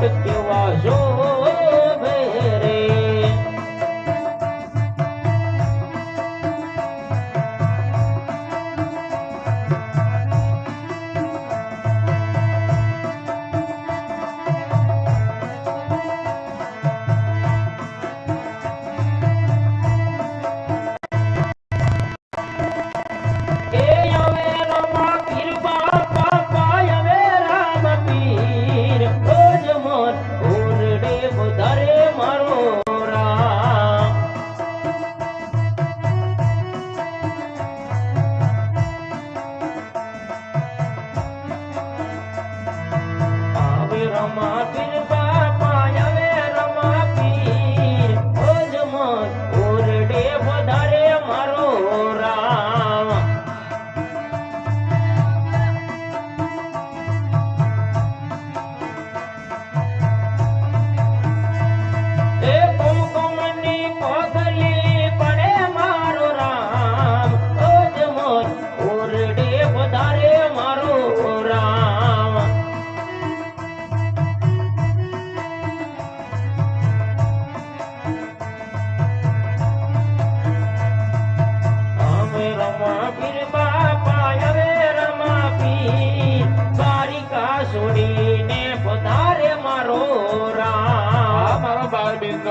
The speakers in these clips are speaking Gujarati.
could feel our joy. देव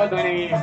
ದುನಿಯಾ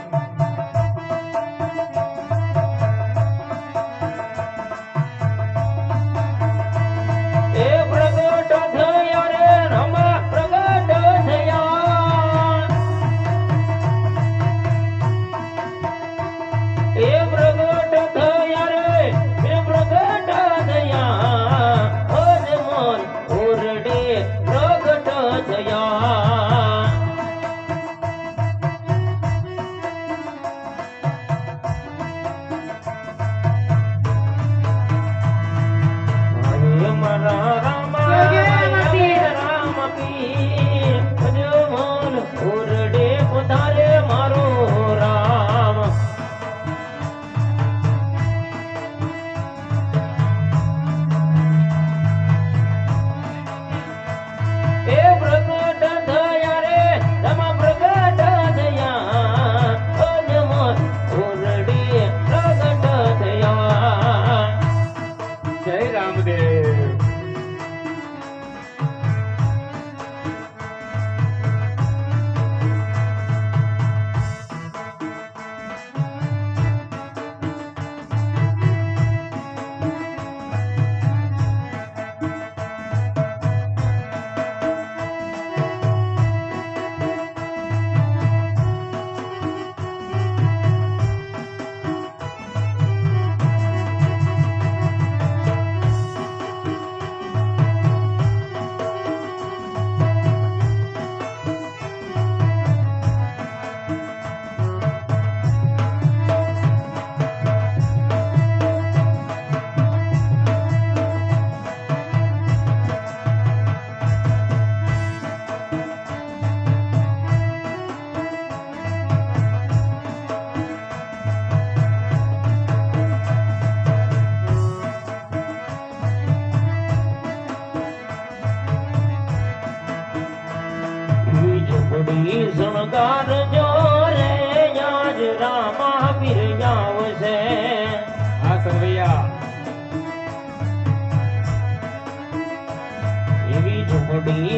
કરજો રે યાજ રામા બિરયાવ છે હા સરવૈયા એવી ઝોડી